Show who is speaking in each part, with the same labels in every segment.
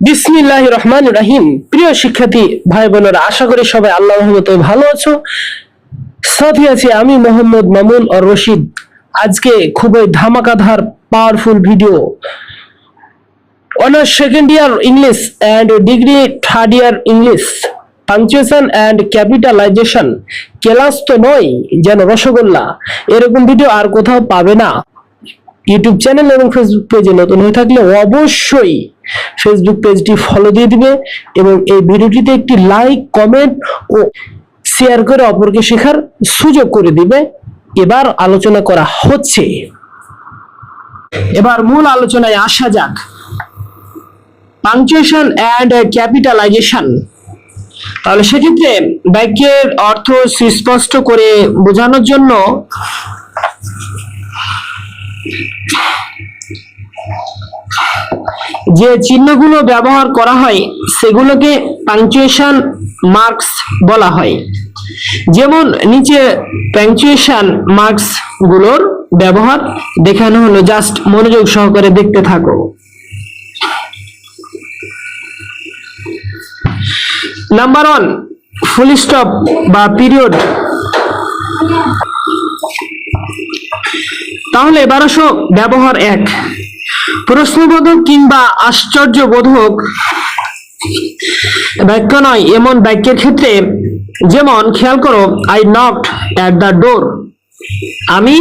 Speaker 1: বিসমিল্লাহ রহমান রাহিম প্রিয় শিক্ষার্থী ভাই বোনেরা আশা করি সবাই আল্লাহ রহমতে ভালো আছো। সাথে আছি আমি মোহাম্মদ মামুন আর রশিদ। আজকে খুবই ধামাকাধার powerful video honours second year English and degree third year English punctuation and capitalization class তো নয়, যেন রসগোল্লা। এরকম ভিডিও আর কোথাও পাবে না। ইউটিউব চ্যানেল এবং ফেসবুক পেজে নতুন হয়ে থাকলে অবশ্যই ফেসবুক পেজটি ফলো দিয়ে দিবে এবং এই ভিডিওটিতে একটি লাইক কমেন্ট ও শেয়ার করে অপরকে শেখার সুযোগ করে দিবে। এবার আলোচনা করা হচ্ছে। এবার মূল আলোচনায় আসা যাক। পাংচুয়েশন অ্যান্ড ক্যাপিটালাইজেশন তাহলে সেক্ষেত্রে বাক্যের অর্থ সুস্পষ্ট করে বোঝানোর জন্য যে চিহ্নগুলো ব্যবহার করা হয়, সেগুলোকে পাংচুয়েশন মার্কস বলা হয়। যেমন নিচে পাংচুয়েশন মার্কসগুলোর ব্যবহার দেখানো হলো। জাস্ট মনোযোগ সহকারে দেখতে থাকো। নাম্বার ওয়ান ফুল স্টপ বা পিরিয়ড তাহলে এবার আসো ব্যবহার এক। প্রশ্নবোধক কিংবা আশ্চর্যবোধক বাক্য নয়, এমন বাক্যের ক্ষেত্রে যেমন, খেয়াল করো I knocked at the door আমি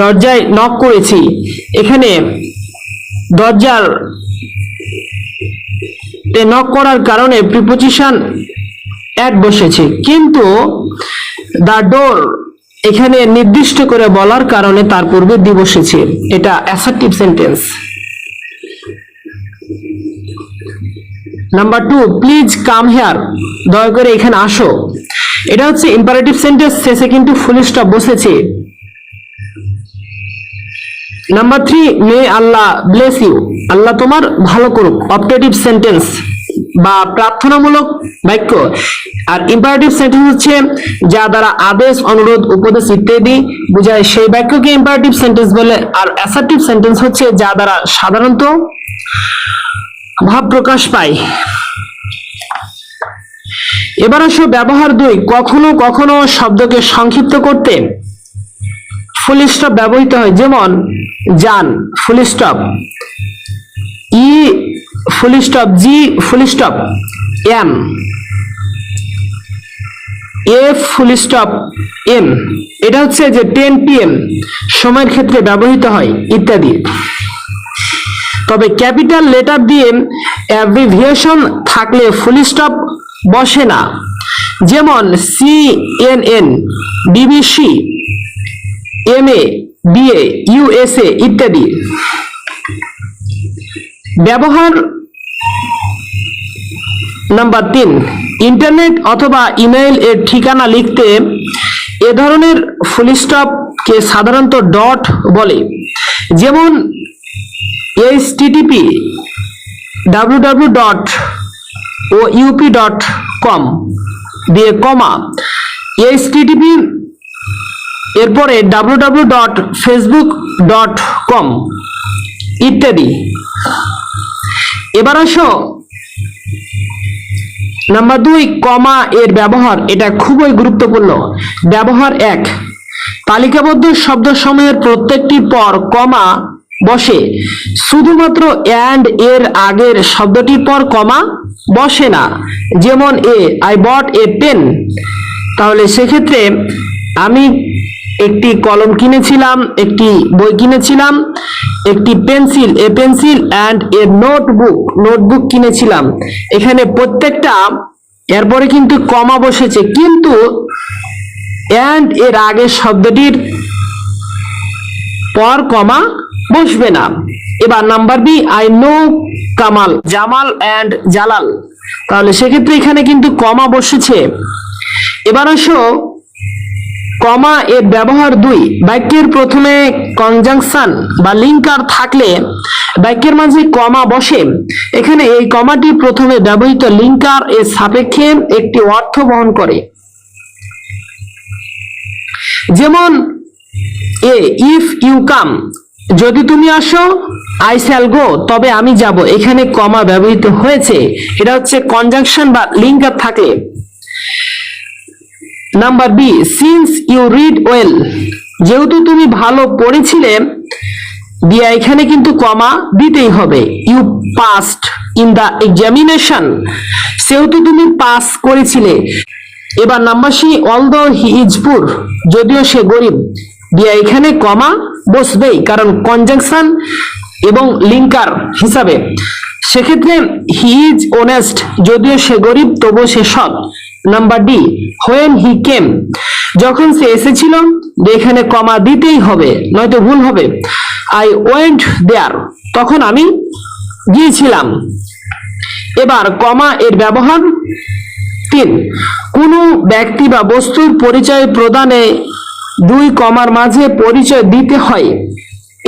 Speaker 1: দরজায় নক করেছি। এখানে দরজার নক করার কারণে প্রিপোজিশন অ্যাড বসেছে। কিন্তু দ্য ডোর এখানে নির্দিষ্ট করে বলার কারণে তার পূর্বে দি বসেছে এটা assertive sentence number two please come here দয়া করে এখানে আসো। এটা হচ্ছে ইম্পারেটিভ সেন্টেন্স শেষে কিন্তু ফুল স্টপ বসেছে। Number three may Allah bless you আল্লাহ তোমার ভালো করুক। অপটেটিভ সেন্টেন্স বা প্রার্থনামূলক বাক্য। আর ইম্পারেটিভ সেন্টেন্স হচ্ছে, যা দ্বারা আদেশ, অনুরোধ, উপদেশ ইত্যাদি বোঝায় সেই বাক্যকে ইম্পারেটিভ সেন্টেন্স বলে। আর অ্যাসার্টিভ সেন্টেন্স হচ্ছে, যা দ্বারা সাধারণত ভাব প্রকাশ পায়। এবার আসো ব্যবহার দুই, কখনো কখনো শব্দকে সংক্ষিপ্ত করতে। ফুল স্টপ ব্যবহৃত হয়, যেমন, যান। Full stop E full stop G full stop M F full stop M এটা হচ্ছে যে টেন পিএম সময়ের ক্ষেত্রে ব্যবহৃত হয়, ইত্যাদি। তবে ক্যাপিটাল লেটার দিয়ে অ্যাব্রিভিয়েশন থাকলে ফুল স্টপ বসে না। যেমন C N N BBC M A BA USA ইত্যাদি। ব্যবহার নাম্বার তিন ইন্টারনেট অথবা ইমেইল এর ঠিকানা লিখতে এ ধরনের ফুল স্টপকে সাধারণত ডট বলে। যেমন HTTP W W dot O UP dot com দিয়ে কমা এইচটিটিপি এরপরে W W dot Facebook dot com ইত্যাদি। এবার আসো নাম্বার দুই কমা এর ব্যবহার, এটা খুবই গুরুত্বপূর্ণ। ব্যবহার এক, তালিকাবদ্ধ শব্দ সময়ের প্রত্যেকটি পর কমা বসে। শুধুমাত্র অ্যান্ড এর আগের শব্দটির পর কমা বসে না। যেমন A I bought a pen তাহলে সেক্ষেত্রে আমি একটি কলম কিনেছিলাম, একটি বই কিনেছিলাম, একটি pencil, a pencil and a notebook notebook কিনেছিলাম। এখানে প্রত্যেকটা এরপরে কিন্তু কমা বসেছে, কিন্তু অ্যান্ড এর আগের শব্দটির পর কমা বসবে না। এবার number B I know Kamal Jamal and Jalal তাহলে সেক্ষেত্রে এখানে কিন্তু কমা বসেছে। এবার আসো কমা এর ব্যবহার দুই। বাক্যের প্রথমে কনজাংশন বা লিঙ্কার থাকলে বাক্যের মাঝে কমা বসে। এখানে এই কমাটি প্রথমে ব্যবহৃত লিঙ্কার এর সাপেক্ষে একটি অর্থ বহন করে। যেমন, এ ইফ ইউ কাম যদি তুমি আসো আই শ্যাল গো তবে আমি যাব। এখানে কমা ব্যবহৃত হয়েছে। এটা হচ্ছে কনজাংশন বা লিঙ্ক আপ থাকলে। Number B since you read well যেহেতু তুমি ভালো পড়েছিলে, দিয়া এখানে কিন্তু কমা দিতেই হবে। You passed in the examination সেহেতু তুমি পাস করেছিলে। এবার নাম্বার সি অল দো হি ইজ যদিও সে গরিব, দিয়া এখানে কমা বসবেই, কারণ কনজাংশন এবং লিঙ্কার হিসাবে। সেক্ষেত্রে হি ইজ অনেস্ট যদিও সে গরিব, তবুও সে সৎ। Number D when he came যখন সে এসেছিল এখানে কমা দিতেই হবে, নয়তো ভুল হবে। আই ওয়েন্ট দেয়ার তখন আমি গিয়েছিলাম। এবার কমা এর ব্যবহার তিন, কোনো ব্যক্তি বা বস্তুর পরিচয় প্রদানে দুই কমার মাঝে পরিচয় দিতে হয়,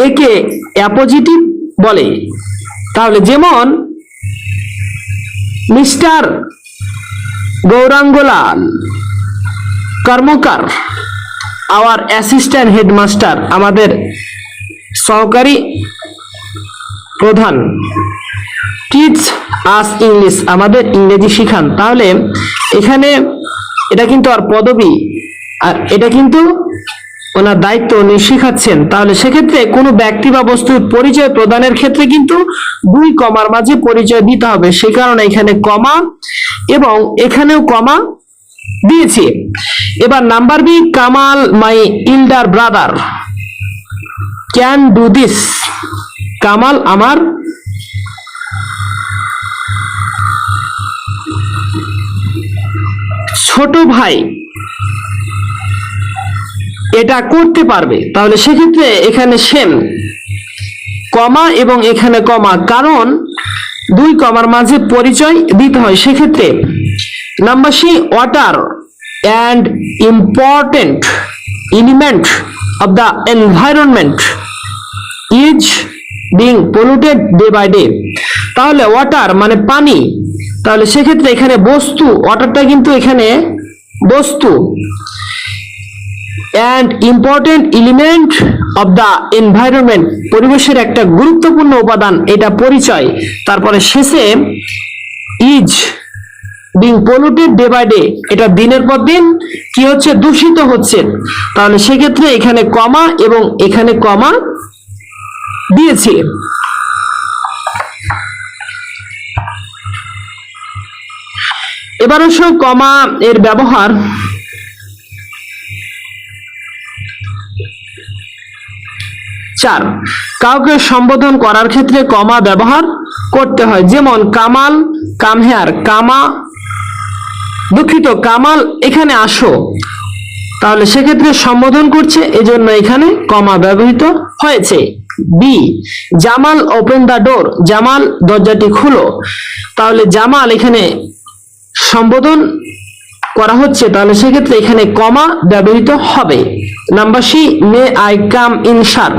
Speaker 1: একে অ্যাপোজিটিভ বলে। তাহলে যেমন Mr Gaurangalal, Karmakar our assistant headmaster আমাদের সহকারী প্রধান। টিচ আস ইংলিশ আমাদের ইংরেজি শিখান। তাহলে এখানে এটা কিন্তু আর পদবি, আর এটা কিন্তু ওনার দায়িত্ব উনি শিখাচ্ছেন। তাহলে সেক্ষেত্রে কোনো ব্যক্তি বা বস্তুর পরিচয় প্রদানের ক্ষেত্রে কিন্তু দুই কমার মাঝে পরিচয় দিতে হবে। সে কারণে এখানে কমা এবং এখানেও কমা দিয়েছি। এবার number B, Kamal my elder brother. Can do this. Kamal আমার ছোট ভাই। এটা করতে পারবে। তাহলে সেক্ষেত্রে এখানে সেম কমা এবং এখানে কমা, কারণ দুই কমার মাঝে পরিচয় দিতে হয়। সেক্ষেত্রে number C water and important element of the environment is being polluted day by day তাহলে ওয়াটার মানে পানি। তাহলে সেক্ষেত্রে এখানে বস্তু ওয়াটারটা কিন্তু এখানে বস্তু। And important element of the environment পরিবেশের একটা গুরুত্বপূর্ণ উপাদান, এটা পরিচয়। তারপরে শেষে is being polluted day by day এটা দিনের পর দিন কি হচ্ছে? দূষিত হচ্ছে। তাহলে সেক্ষেত্রে এখানে কমা এবং এখানে কমা দিয়েছে। এবার অবশ্য কমা এর ব্যবহার চার, কাউকে সম্বোধন করার ক্ষেত্রে কমা ব্যবহার করতে হয়। যেমন কামাল, কামহেয়ার, কামা, দুঃখিত, কামাল, এখানে আসো। তাহলে সেক্ষেত্রে সম্বোধন করছে, এজন্য এখানে কমা ব্যবহৃত হয়েছে। B, Jamal, open the door. Jamal, দরজাটি খুলো। তাহলে জামাল এখানে সম্বোধন করা হচ্ছে, তাহলে সেক্ষেত্রে এখানে কমা ব্যবহৃত হবে। Number C, may I come in, sir.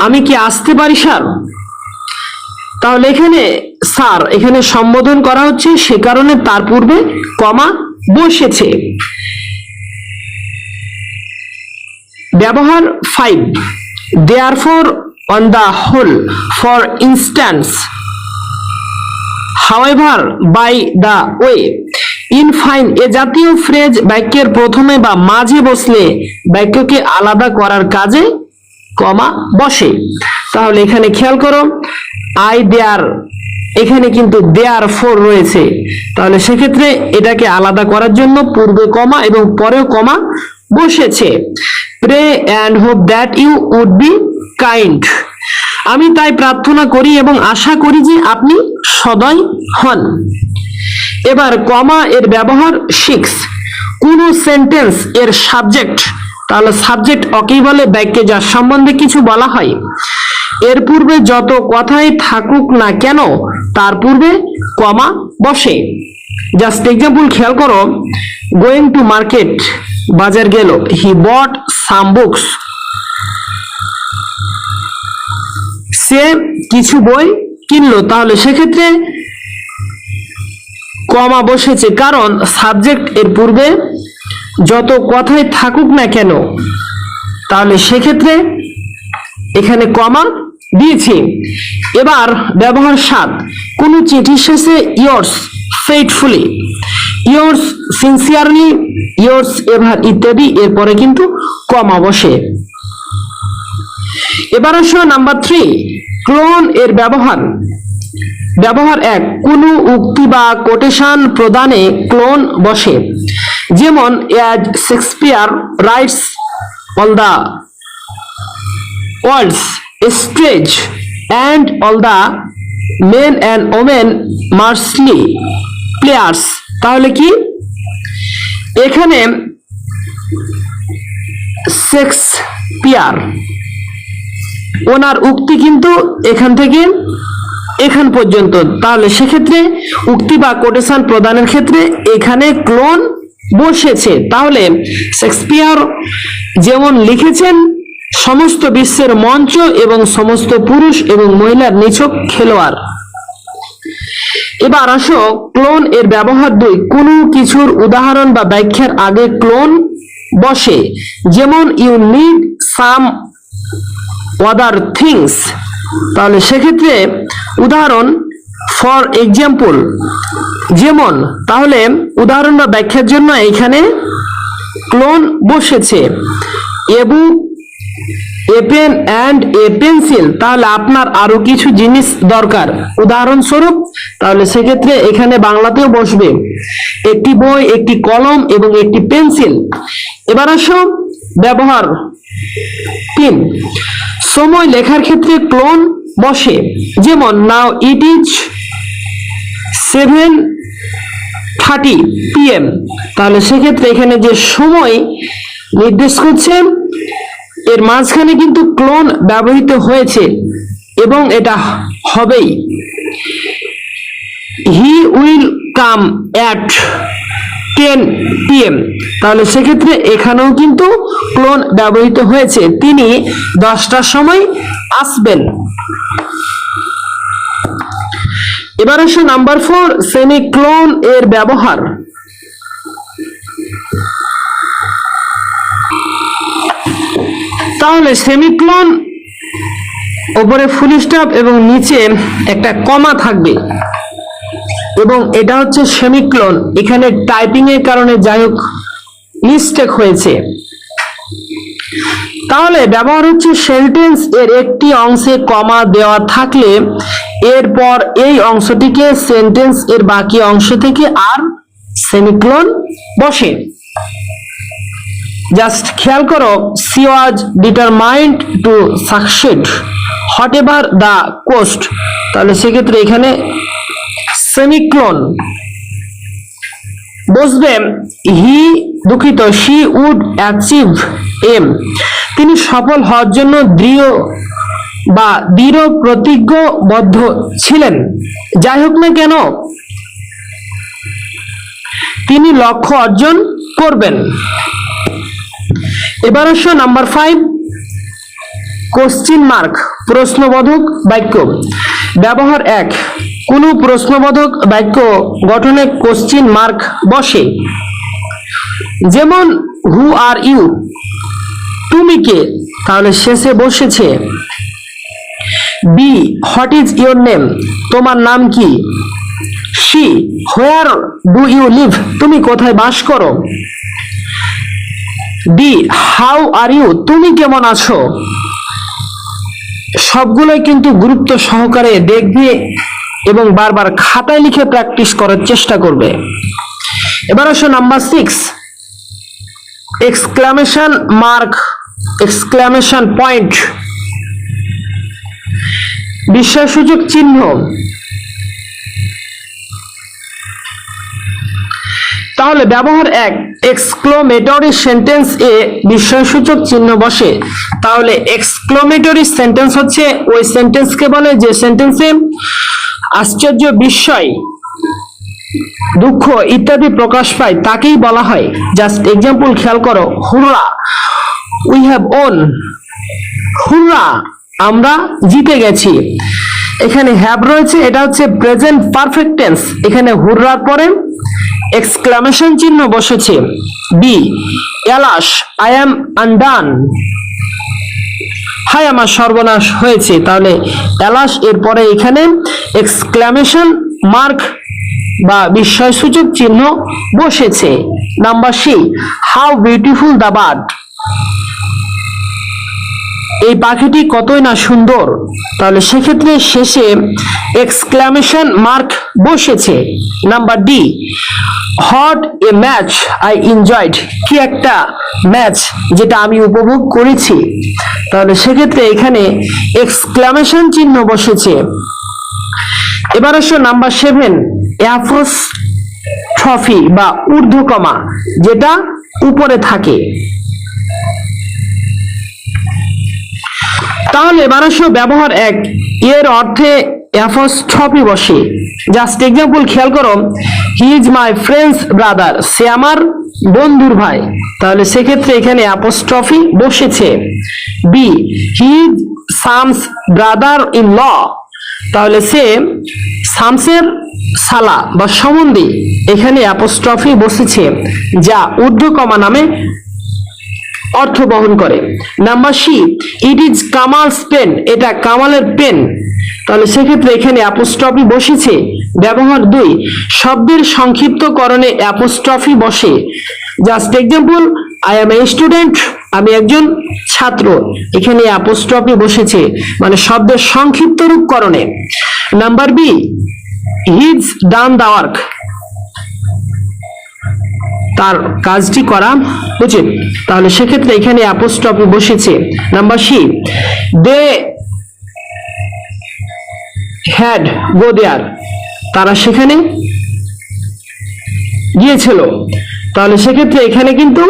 Speaker 1: আমি কি আসতে পারি, স্যার? তাহলে এখানে, স্যার, এখানে সম্বোধন করা হচ্ছে, সে কারণে তার পূর্বে কমা বসেছে। ব্যবহার five therefore on the whole for instance however by the way in fine এ জাতীয় ফ্রেজ বাক্যের প্রথমে বা মাঝে বসলে বাক্যকে আলাদা করার কাজে কমা বসে। তাহলে এখানে খেয়াল করো আই দেয়ার এখানে কিন্তু দেয়ার ফোর রয়েছে। তাহলে সেক্ষেত্রে এটাকে আলাদা করার জন্য পূর্বে কমা এবং পরেও কমা বসেছে। Pray and hope that you would be kind আমি তাই প্রার্থনা করি এবং আশা করি যে আপনি সদয় হন। এবার কমা এর ব্যবহার সিক্স কোন সেন্টেন্স এর সাবজেক্ট তাহলে সাবজেক্ট অকেই বলে, বাক্যে যার সম্বন্ধে কিছু বলা হয়। এর পূর্বে যত কথাই থাকুক না কেন, তার পূর্বে কমা বসে। জাস্ট এক্সাম্পল খেয়াল করো গোয়িং টু মার্কেট বাজার গেল হি বট সাম বুকস সে কিছু বই কিনলো, তাহলে সেক্ষেত্রে কমা বসেছে। কারণ সাবজেক্ট এর পূর্বে যত কথাই থাকুক না কেন, তাহলে সেক্ষেত্রে এখানে কমা দিয়েছি। এবার ব্যবহার সাত কোন চিঠির শেষে yours faithfully yours sincerely yours ever ইত্যাদি, এরপরে কিন্তু কমা বসে। এবার আসো নাম্বার থ্রি ক্লোন এর ব্যবহার। ব্যবহার এক, কোন উক্তি বা কোটেশন প্রদানে ক্লোন বসে। যেমন as Shakespeare writes all the world's stage and all the men and women merely players. তাহলে কি? এখানে শেক্সপিয়ার, ওনার উক্তি কিন্তু এখান থেকে এখান পর্যন্ত। তাহলে সেক্ষেত্রে উক্তি বা কোটেশন প্রদানের ক্ষেত্রে এখানে ক্লোন বসেছে। তাহলে শেক্সপিয়ার যেমন লিখেছেন, সমস্ত বিশ্বের মঞ্চ এবং সমস্ত পুরুষ এবং মহিলার নিছক খেলোয়াড়। এবার আসো ক্লোন এর ব্যবহার দুই। কোনো কিছুর উদাহরণ বা ব্যাখ্যার আগে ক্লোন বসে। যেমন you need some other things তাহলে সেক্ষেত্রে উদাহরণ ফর এক্সাম্পল যেমন, তাহলে উদাহরণ বা ব্যাখ্যার জন্য এখানে ক্লোন বসেছে। এবু, a pen and a pencil, তাহলে আপনার আরও কিছু জিনিস দরকার। উদাহরণস্বরূপ, তাহলে সেক্ষেত্রে এখানে বাংলাতেও বসবে। একটি বই, একটি কলম এবং একটি পেন্সিল। এবার আসো ব্যবহার। তিন, সময় লেখার ক্ষেত্রে ক্লোন বসে। যেমন now it is seven thirty PM. তাহলে সেক্ষেত্রে এখানে যে সময় নির্দেশ করছে, এর মাঝখানে কিন্তু ক্লোন ব্যবহৃত হয়েছে এবং এটা হবেই। He will come at ten PM তাহলে সেক্ষেত্রে এখানেও কিন্তু ক্লোন ব্যবহৃত হয়েছে। তিনি দশটার সময় আসবেন। এবার আসো নাম্বার ফোর সেমিক্লোন এর ব্যবহার। তাহলে সেমিক্লোন ওপরে ফুল স্টপ এবং নিচে একটা কমা থাকবে। এবং এটা হচ্ছে সেমিক্লোন। এখানে টাইপিং এর কারণে যাই হোক মিস্টেক হয়েছে। তাহলে ব্যবহার হচ্ছে সেন্টেন্স এর একটি অংশে কমা দেওয়া থাকলে এরপর এই অংশটিকে সেন্টেন্স এর বাকি অংশ থেকে আর সেমিক্লোন বসে। জাস্ট খেয়াল করো she was determined to succeed whatever the cost তাহলে সেক্ষেত্রে এখানে সেমিক্লোন। বসবে হি দুঃখিত, শি উড অ্যাচিভ এম। তিনি সফল হওয়ার জন্য দৃঢ় বা দৃঢ় প্রতিজ্ঞবদ্ধ ছিলেন। যাই হোক না কেন, তিনি লক্ষ্য অর্জন করবেন। এবার আসো নাম্বার ফাইভ, কোশ্চিন মার্ক, প্রশ্নবোধক বাক্য। ব্যবহার এক কোন প্রশ্নবোধক বাক্য গঠনে কোশ্চিন মার্ক বসে। যেমন হু আর ইউ তুমি কে? তাহলে শেষে বসেছে B what is your name তোমার নাম কি? C where do you live তুমি কোথায় বাস করো? ডি হাউ আর ইউ তুমি কেমন আছো? সবগুলোই কিন্তু গুরুত্ব সহকারে দেখবে এবং বারবার খাতায় লিখে প্র্যাকটিস করার চেষ্টা করবে। এবার আসো number six exclamation mark exclamation point বিস্ময়সূচক চিহ্ন। তাহলে ব্যবহার এক এক্সক্লোমেটরি সেন্টেন্স এ বিস্ময়সূচক চিহ্ন বসে। তাহলে এক্সক্লোমেটরি সেন্টেন্স হচ্ছে, ওই সেন্টেন্সকে বলে যে সেন্টেন্সে আশ্চর্য বিস্ময়, দুঃখ ইত্যাদি প্রকাশ পায়, তাকেই বলা হয়। জাস্ট এক্সাম্পল খেয়াল করো, hurrah we have won hurrah, আমরা জিতে গেছি। এখানে হ্যাভ রয়েছে, এটা হচ্ছে প্রেজেন্ট পারফেক্ট টেন্স এখানে হুররার পরে এক্সক্লামেশন চিহ্ন বসেছে। B alas I am undone high, আমার সর্বনাশ হয়েছে। তাহলে এলাস এরপরে এখানে এক্সক্লামেশন মার্ক বা বিস্ময়সূচক চিহ্ন বসেছে। Number C how beautiful the bird এই পাখিটি কতই না সুন্দর? তাহলে সেক্ষেত্রে শেষে এক্সক্লামেশন মার্ক বসেছে। Number D what a match I enjoyed কি একটা ম্যাচ যেটা আমি উপভোগ করেছি। তাহলে সেক্ষেত্রে এখানে এক্সক্লামেশন চিহ্ন বসেছে। এবার আসো নাম্বার সেভেন অ্যাফোস ট্রফি বা ঊর্ধ্বকমা, যেটা উপরে থাকে। তাহলে বারোশো ব্যবহার এক। এর অর্থে অ্যাফোস্ট্রফি বসে। জাস্ট এক্সাম্পল খেয়াল করো he is my friend's brother সে আমার বন্ধুর ভাই। তাহলে সেক্ষেত্রে এখানে অ্যাপোস্ট্রফি বসেছে। B he is Sam's brother in law তাহলে সে সামসের সালা বা সম্বন্ধে। এখানে অ্যাপোস্ট্রফি বসেছে, যা ঊর্ধ্বকমা নামে অর্থ বহন করে। Number C it is Kamal's pen এটা কামালের পেন তাহলে সেক্ষেত্রে এখানে অ্যাপোস্ট্রফি বসেছে, ব্যবহার দুই। শব্দের সংক্ষিপ্তকরণে অ্যাপোস্ট্রফি বসে। Just example I am a student আমি একজন ছাত্র। এখানে অ্যাপোস্ট্রফি বসেছে মানে শব্দের সংক্ষিপ্ত রূপকরণে number B he's done the work তার কাজটি করা উচিত। তাহলে সেক্ষেত্রে এখানে অ্যাপোস্ট্রফি বসেছে। Number C they had go there তারা সেখানে গিয়েছিল। তাহলে সেক্ষেত্রে এখানে কিন্তু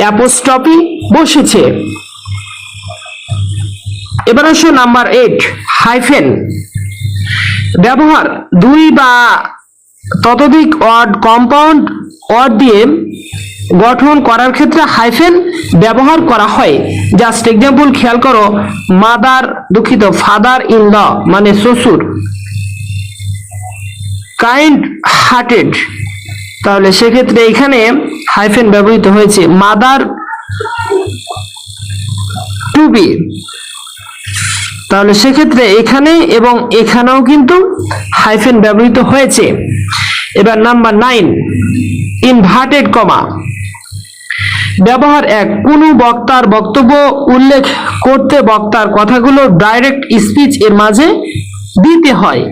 Speaker 1: অ্যাপোস্ট্রফি বসেছে। এবার আসো নাম্বার এইট হাইফেন ব্যবহার, দুই বা ততোধিক ওয়ার্ড কম্পাউন্ড ওয়ার্ড দিয়ে গঠন করার ক্ষেত্রে হাইফেন ব্যবহার করা হয়। জাস্ট এক্সাম্পল খেয়াল করো, মাদার দুঃখিত, ফাদার ইন ল মানে শ্বশুর। কাইন্ড হার্টেড তাহলে সেক্ষেত্রে এখানে হাইফেন ব্যবহৃত হয়েছে। Mother to be. তাহলে সেক্ষেত্রে এখানে এবং এখানেও কিন্তু হাইফেন ব্যবহৃত হয়েছে। এবার নাম্বার নাইন। ইনভার্টেড কমা ব্যবহার এক, কোনো বক্তার বক্তব্য উল্লেখ করতে বক্তার কথাগুলো ডাইরেক্ট স্পিচ এর মাঝে দিতে হয়।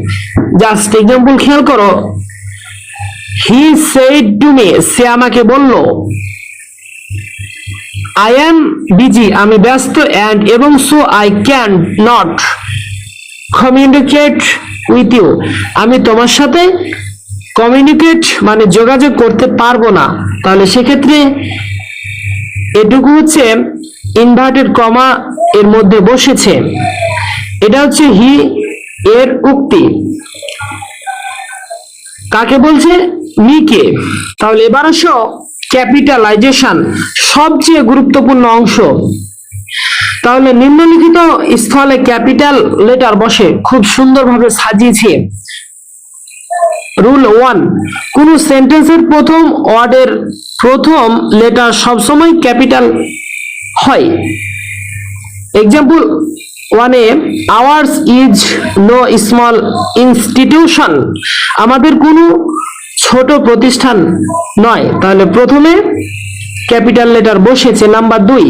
Speaker 1: জাস্ট এক্সাম্পল খেয়াল করো। হি সেড টু মি সে আমাকে বলল আই এম বিজি আমি ব্যস্ত অ্যান্ড এবং so I can not communicate with you আমি তোমার সাথে কমিউনিকেট মানে যোগাযোগ করতে পারব না। তাহলে সেক্ষেত্রে এটুকু হচ্ছে ইনভার্টেড কমা এর মধ্যে বসেছে। এটা হচ্ছে হি এর উক্তি। কাকে বলছে? মিকে তাহলে এবার আসো ক্যাপিটালাইজেশন সবচেয়ে গুরুত্বপূর্ণ অংশ। তাহলে নিম্নলিখিত স্থলে ক্যাপিটাল লেটার বসে, খুব সুন্দরভাবে সাজিয়েছে। রুল ওয়ান কোন সেন্টেন্সের প্রথম ওয়ার্ডের প্রথম লেটার সবসময় ক্যাপিটাল হয়। এক্সাম্পল ওয়ানে ours is no small institution আমাদের কোনো ছোট প্রতিষ্ঠান নয়। তাহলে প্রথমে ক্যাপিটাল লেটার বসেছে নাম্বার দুই।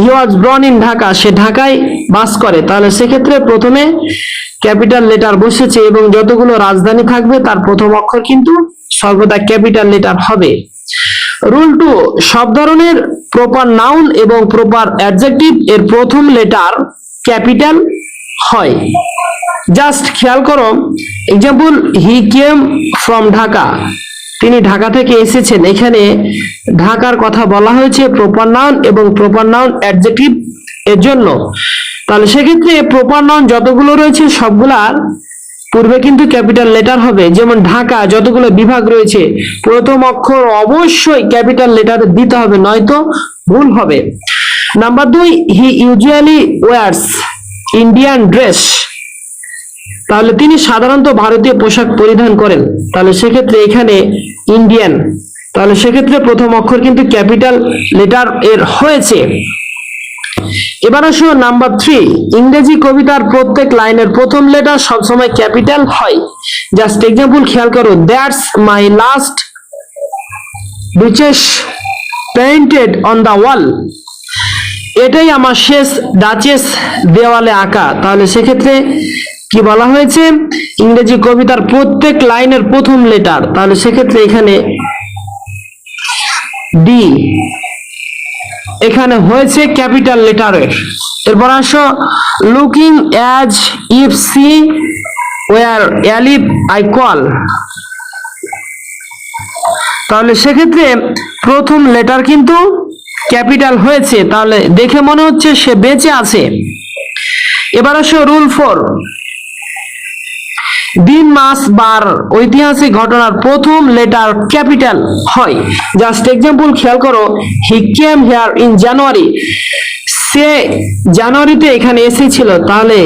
Speaker 1: হি ওয়াজ ব্রন ইন ঢাকা সে ঢাকায় বাস করে। তাহলে সেক্ষেত্রে প্রথমে ক্যাপিটাল লেটার বসেছে এবং যতগুলো রাজধানী থাকবে, তার প্রথম অক্ষর কিন্তু সর্বদা ক্যাপিটাল লেটার হবে। রুল টু, সব ধরনের প্রপার নাউন এবং প্রপার অ্যাডজেক্টিভ এর প্রথম লেটার ক্যাপিটাল হয়। জাস্ট খেয়াল করো example he came from Dhaka তিনি ঢাকা থেকে এসেছেন। এখানে ঢাকার কথা বলা হয়েছে প্রপার নাউন এবং প্রপার নাউন অ্যাডজেক্টিভ এর জন্য। তাহলে সেক্ষেত্রে প্রপার যতগুলো রয়েছে সবগুলার পূর্বে কিন্তু ক্যাপিটাল লেটার হবে। যেমন ঢাকা, যতগুলো বিভাগ রয়েছে, প্রথম অক্ষর অবশ্যই ক্যাপিটাল লেটার দিতে হবে, নয়তো ভুল হবে। নাম্বার দুই he usually wears Indian dress তাহলে তিনি সাধারণত ভারতীয় পোশাক পরিধান করেন। তাহলে সেক্ষেত্রে এখানে ইন্ডিয়ান তাহলে সেক্ষেত্রে প্রথম অক্ষর কিন্তু ক্যাপিটাল লেটার এর হয়েছে। এবার আসো নাম্বার থ্রি ইংরেজি কবিতার প্রত্যেক লাইনের প্রথম লেটার সবসময় ক্যাপিটাল হয়। জাস্ট এক্সাম্পল খেয়াল করো that's my last beaches painted on the wall এটাই আমার শেষ ডাচেস দেওয়ালে আঁকা। তাহলে সেক্ষেত্রে কি বলা হয়েছে? ইংরেজি কবিতার প্রত্যেক লাইনের প্রথম লেটার তাহলে সেক্ষেত্রে এখানে ডি এখানে হয়েছে ক্যাপিটাল লেটারের এরপর আসো looking as if she were alive I call তাহলে সেক্ষেত্রে প্রথম লেটার কিন্তু ক্যাপিটাল হয়েছে, তাহলে দেখে মনে হচ্ছে সে বেঁচে আছে। এবার আসো রুল ফোর দিন মাস বার, ঐতিহাসিক ঘটনার প্রথম লেটার ক্যাপিটাল হয়। জাস্ট এক্সাম্পল খেয়াল করো হি কেম হেয়ার ইন জানুয়ারি সে জানুয়ারিতে এখানে এসেছিল, তাহলে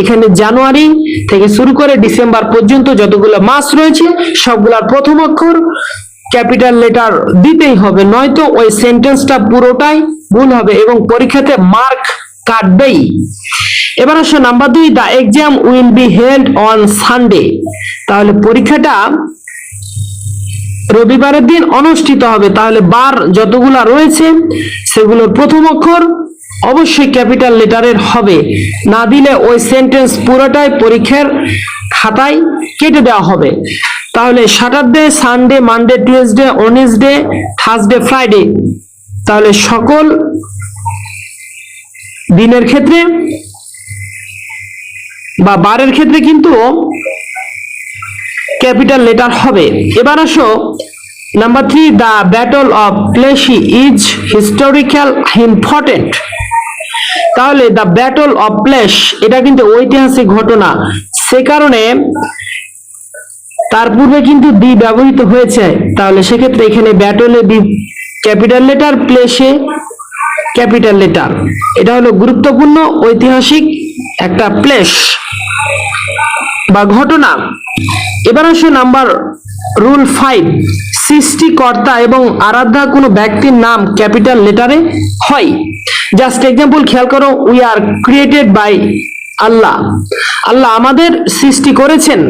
Speaker 1: এখানে জানুয়ারি থেকে শুরু করে ডিসেম্বর পর্যন্ত যতগুলো মাস রয়েছে, সবগুলোর প্রথম অক্ষর ক্যাপিটাল লেটার দিতেই হবে, নয়তো ওই সেন্টেন্সটা পুরোটাই ভুল হবে এবং পরীক্ষাতে মার্ক কাটবেই। এবার আসো নাম্বার দুই the exam will be held on Sunday তাহলে পরীক্ষাটা রবিবারের দিন অনুষ্ঠিত হবে। তাহলে বার যতগুলা রয়েছে, সেগুলোর প্রথম অক্ষর অবশ্যই ক্যাপিটাল লেটারের হবে। না দিলে ওই সেন্টেন্স পুরোটাই পরীক্ষার খাতায় কেটে দেওয়া হবে। তাহলে Saturday Sunday Monday Tuesday Wednesday Thursday Friday তাহলে সকল দিনের ক্ষেত্রে বা বারের ক্ষেত্রে কিন্তু ক্যাপিটাল লেটার হবে। এবার আসো, number three, the battle of Plassey is historical important. তাহলে, দ্য ব্যাটল অফ প্লেস এটা কিন্তু ঐতিহাসিক ঘটনা। সে কারণে তার পূর্বে কিন্তু দি ব্যবহৃত হয়েছে। তাহলে সেক্ষেত্রে এখানে ব্যাটলে দি ক্যাপিটাল লেটার প্লেসে ক্যাপিটাল লেটার। এটা হলো গুরুত্বপূর্ণ ঐতিহাসিক একটা প্লেস বা ঘটনা। এবার আসো নাম্বার রুল ফাইভ, সৃষ্টিকর্তা এবং আরাধ্যা কোনো ব্যক্তির নাম ক্যাপিটাল লেটারে হয়। জাস্ট এক্সাম্পল খেয়াল করো we are created by Allah. Allah আমাদের সৃষ্টি করেছেন।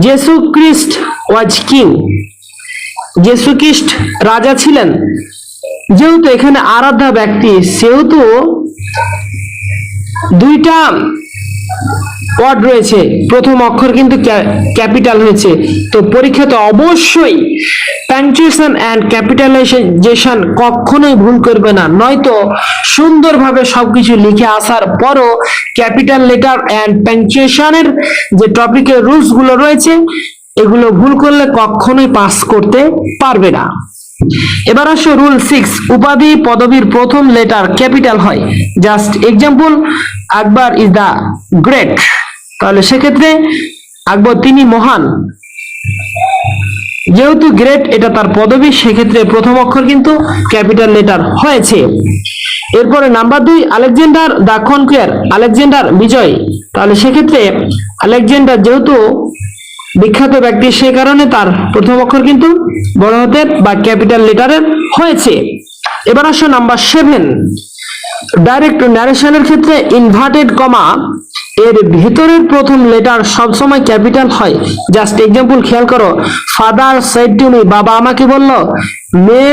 Speaker 1: জেসু খ্রিস্ট ওয়াজ কিং জেসু খ্রিস্ট রাজা ছিলেন। যেহেতু এখানে আরাধ্যা ব্যক্তি, সেহেতু দুইটা ওয়ার্ড রয়েছে। প্রথম অক্ষর কিন্তু ক্যাপিটাল হয়েছে তো পরীক্ষাতে অবশ্যই পাংচুয়েশন অ্যান্ড ক্যাপিটালাইজেশন কখনোই ভুল করবে না। নয়তো সুন্দরভাবে সবকিছু লিখে আসার পরও ক্যাপিটাল লেটার অ্যান্ড পাংচুয়েশনের যে টপিকের রুলসগুলো রয়েছে, এগুলো ভুল করলে কখনোই পাস করতে পারবে না। এবার আসো রুল সিক্স, উপাধি পদবীর প্রথম লেটার ক্যাপিটাল হয়। Just example, Akbar is the great. তাহলে সেক্ষেত্রে আকবর তিনি মহান। যেহেতু গ্রেট এটা তার পদবী, সেক্ষেত্রে প্রথম অক্ষর কিন্তু ক্যাপিটাল লেটার হয়েছে। এরপরে নাম্বার দুই, আলেকজান্ডার দা কনকুয়ার, আলেকজান্ডার বিজয়। তাহলে সেক্ষেত্রে আলেকজান্ডার যেহেতু বিখ্যাত ব্যক্তি সে কারণে তার প্রথম অক্ষর কিন্তু বড় হতে বা ক্যাপিটাল লেটারের হয়েছে। এবার আসো নাম্বার সেভেন ডাইরেক্ট ন্যারেশনের ক্ষেত্রে ইনভার্টেড কমা এর ভেতরের প্রথম লেটার সবসময় ক্যাপিটাল হয়। জাস্ট এক্সাম্পল খেয়াল করো ফাদার সেড টু মি বাবা আমাকে বলল মে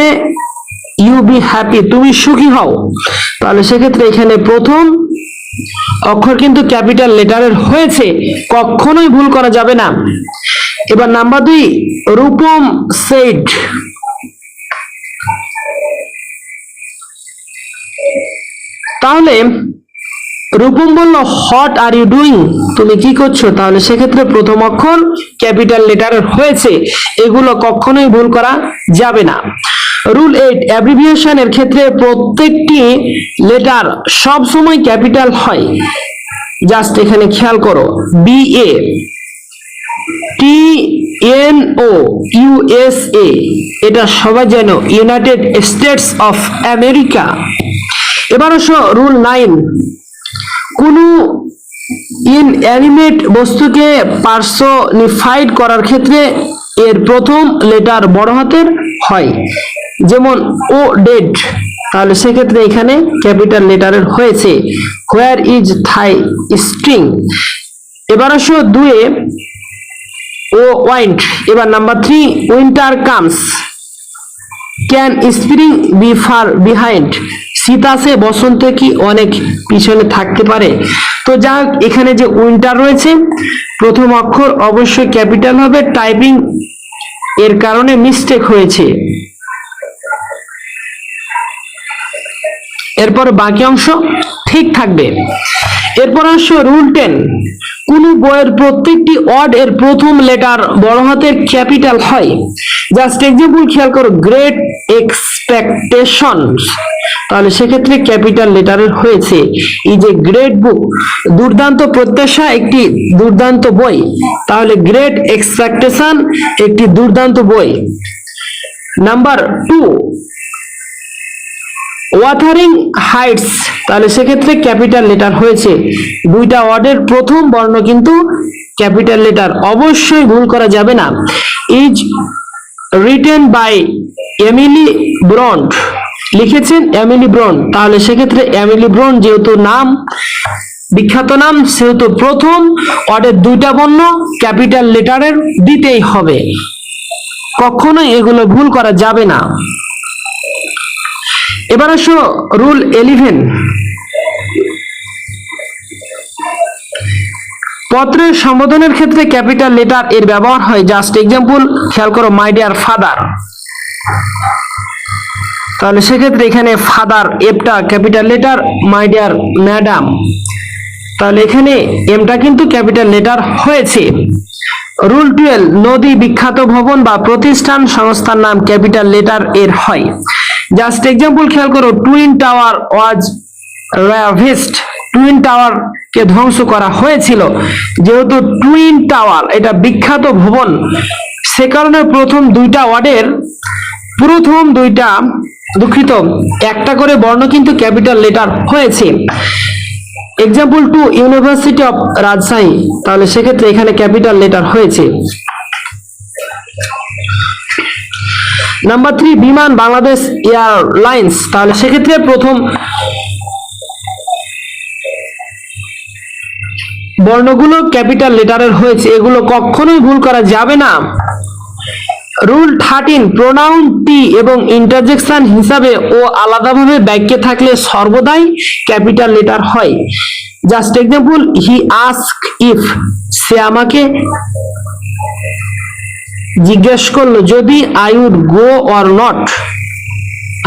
Speaker 1: ইউ বি হ্যাপি তুমি সুখী হও। তাহলে সেক্ষেত্রে এখানে প্রথম অক্ষর কিন্তু ক্যাপিটাল লেটারের হয়েছে, কখনোই ভুল করা যাবে না। এবার নাম্বার দুই, রূপম সেট তাহলে রূপম বলল হোয়াট আর ইউ ডুইং তুমি কি করছ? তাহলে সেক্ষেত্রে প্রথম অক্ষর ক্যাপিটাল লেটার হয়েছে। এগুলো কখনোই ভুল করা যাবে না। রুল এইট অ্যাব্রিভিয়েশনের ক্ষেত্রে প্রত্যেকটি লেটার সব সময় ক্যাপিটাল হয়। জাস্ট এখানে খেয়াল করো B A T N O USA এটা সবাই যেন ইউনাইটেড স্টেটস অফ আমেরিকা এবার রুল নাইন কোনো ইনঅ্যানিমেট বস্তুকে পার্সোনিফাইড করার ক্ষেত্রে এর প্রথম লেটার বড় হাতের হয়। যেমন ও ডেড তাহলে সেক্ষেত্রে এখানে ক্যাপিটাল লেটারের হয়েছে। হোয়ার ইজ থাই স্ট্রিং এবার আসো দুয়ে, ও ওয়াইন্ট এবার number three winter comes can spring be far behind শীত আসে বসন্ত কি অনেক পিছনে থাকতে পারে? তো যা এখানে যে উইন্টার রয়েছে, প্রথম অক্ষর অবশ্যই ক্যাপিটাল হবে, টাইপিং এর কারণে মিস্টেক হয়েছে। এরপর বাকি অংশ। ঠিক থাকবে। এরপর আসো রুল টেন কোন বইয়ের প্রত্যেকটি ওয়ার্ড এর প্রথম লেটার বড় হাতের ক্যাপিটাল হয়। জাস্ট এক্সাম্পল খেয়াল করো গ্রেট এক্সপেকটেশনস তাহলে সেক্ষেত্রে ক্যাপিটাল লেটারের হয়েছে। এই যে গ্রেট বুক দুর্দান্ত প্রত্যাশা একটি দুর্দান্ত বই। তাহলে গ্রেট এক্সপেকটেশন একটি দুর্দান্ত বই। নাম্বার টু ওয়াথারিং হাইটস তাহলে সেক্ষেত্রে ক্যাপিটাল লেটার হয়েছে। দুইটা ওয়ার্ডের প্রথম বর্ণ কিন্তু ক্যাপিটাল লেটার অবশ্যই ভুল করা যাবে না। Is written by Emily Bronte লিখেছেন এমিলি ব্রন্ড তাহলে সেক্ষেত্রে এমিলি ব্রন্ড যেহেতু নাম, বিখ্যাত নাম, সেহেতু প্রথম ওয়ার্ডের দুইটা বর্ণ ক্যাপিটাল লেটারের দিতেই হবে। কখনোই এগুলো ভুল করা যাবে না। এবার আসো রুল এলিভেন পত্রের সম্বোধনের ক্ষেত্রে ক্যাপিটাল লেটার এর ব্যবহার হয়। জাস্ট এক্সাম্পল খেয়াল করো মাই ডিয়ার ফাদার তাহলে সেক্ষেত্রে এখানে father এফটা capital letter my dear madam তাহলে এখানে এমটা কিন্তু ক্যাপিটাল লেটার হয়েছে। রুল টুয়েলভ নদী বিখ্যাত ভবন বা প্রতিষ্ঠান সংস্থার নাম ক্যাপিটাল লেটার এর হয়। জাস্ট এক্সাম্পল খেয়াল করো twin tower was ravaged twin tower কে ধ্বংস করা হয়েছিল। যেহেতু টুইন টাওয়ার এটা বিখ্যাত ভবন, সে কারণে প্রথম দুইটা ওয়ার্ডের, প্রথম দুইটা দুঃখিত, একটা করে বর্ণ কিন্তু ক্যাপিটাল লেটার হয়েছে। Example two university of Rajshahi তাহলে সেক্ষেত্রে এখানে ক্যাপিটাল লেটার হয়েছে। Number three Biman Bangladesh airlines. তাহলে সেক্ষেত্রে প্রথম বর্ণগুলো ক্যাপিটাল লেটারের হয়েছে। এগুলো কখনোই ভুল করা যাবে না। রুল থার্টিন প্রোনাউন টি এবং ইন্টারজেকশন হিসাবে ও আলাদাভাবে বাক্যে থাকলে সর্বদাই ক্যাপিটাল লেটার হয়। Just example he ask if সে আমাকে জিজ্ঞেস করল, যদি I would go or not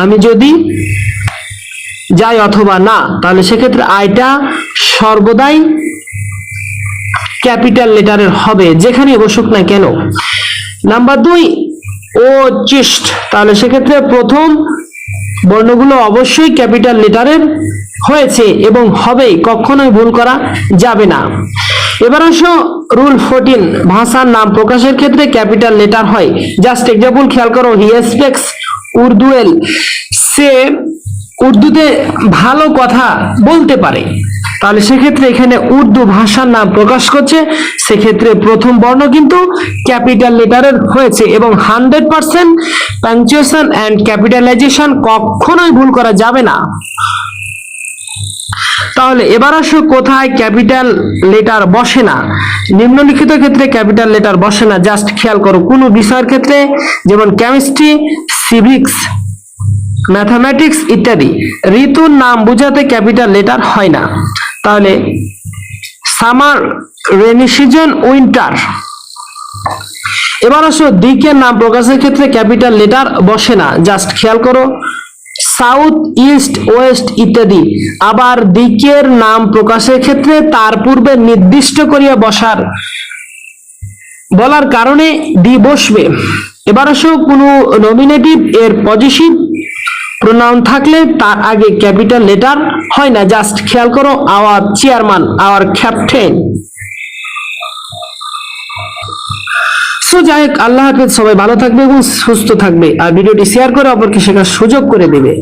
Speaker 1: আমি যদি যাই অথবা না, তাহলে সেক্ষেত্রে আইটা সর্বদাই ক্যাপিটাল লেটারের হবে, যেখানে বসুক না কেন। নাম্বার দুই, ও চিস্ট, তাহলে সেক্ষেত্রে প্রথম বর্ণগুলো অবশ্যই ক্যাপিটাল লেটারের হয়েছে এবং হবে কখনোই ভুল করা যাবে না। এবার আসো রুল ফোরটিন ভাষার নাম প্রকাশের ক্ষেত্রে ক্যাপিটাল লেটার হয়। জাস্ট এক্সাম্পল খেয়াল করো, হি এক্সপেক্টস উর্দুয়েল সে উর্দুতে ভালো কথা বলতে পারে। তাহলে সেক্ষেত্রে এখানে উর্দু ভাষার নাম প্রকাশ করছে। সেক্ষেত্রে প্রথম বর্ণ কিন্তু ক্যাপিটাল লেটারের হয়েছে এবং hundred percent punctuation and capitalization কখনোই ভুল করা যাবে না। তাহলে এবার আসো কোথায় ক্যাপিটাল লেটার বসে না? নিম্নলিখিত ক্ষেত্রে ক্যাপিটাল লেটার বসে না, জাস্ট খেয়াল করো, কোনো বিষয়ের ক্ষেত্রে যেমন কেমিস্ট্রি সিভিক্স ম্যাথামেটিক্স ইত্যাদি, ঋতুর নাম বোঝাতে ক্যাপিটাল লেটার হয় না। তাহলে সামার রেনি সিজন উইন্টার। এবার আসো দিকের নাম প্রকাশের ক্ষেত্রে ক্যাপিটাল লেটার বসে না, জাস্ট খেয়াল করো। সাউথ, ইস্ট, ওয়েস্ট ইত্যাদি। আবার দিকের নাম প্রকাশের ক্ষেত্রে তার পূর্বে নির্দিষ্ট করিয়া বসার, বলার কারণে দি বসবে। এবার আসো কোনো নমিনেটিভ এর পজিটিভ প্রোনাউন থাকলে তার আগে ক্যাপিটাল লেটার হয় না। জাস্ট খেয়াল করো our chairman our captain so যাই আল্লাহ হাফেজ, সবাই ভালো থাকবে এবং সুস্থ থাকবে। আর ভিডিওটি শেয়ার করে অপরকে শেখার সুযোগ করে দেবে।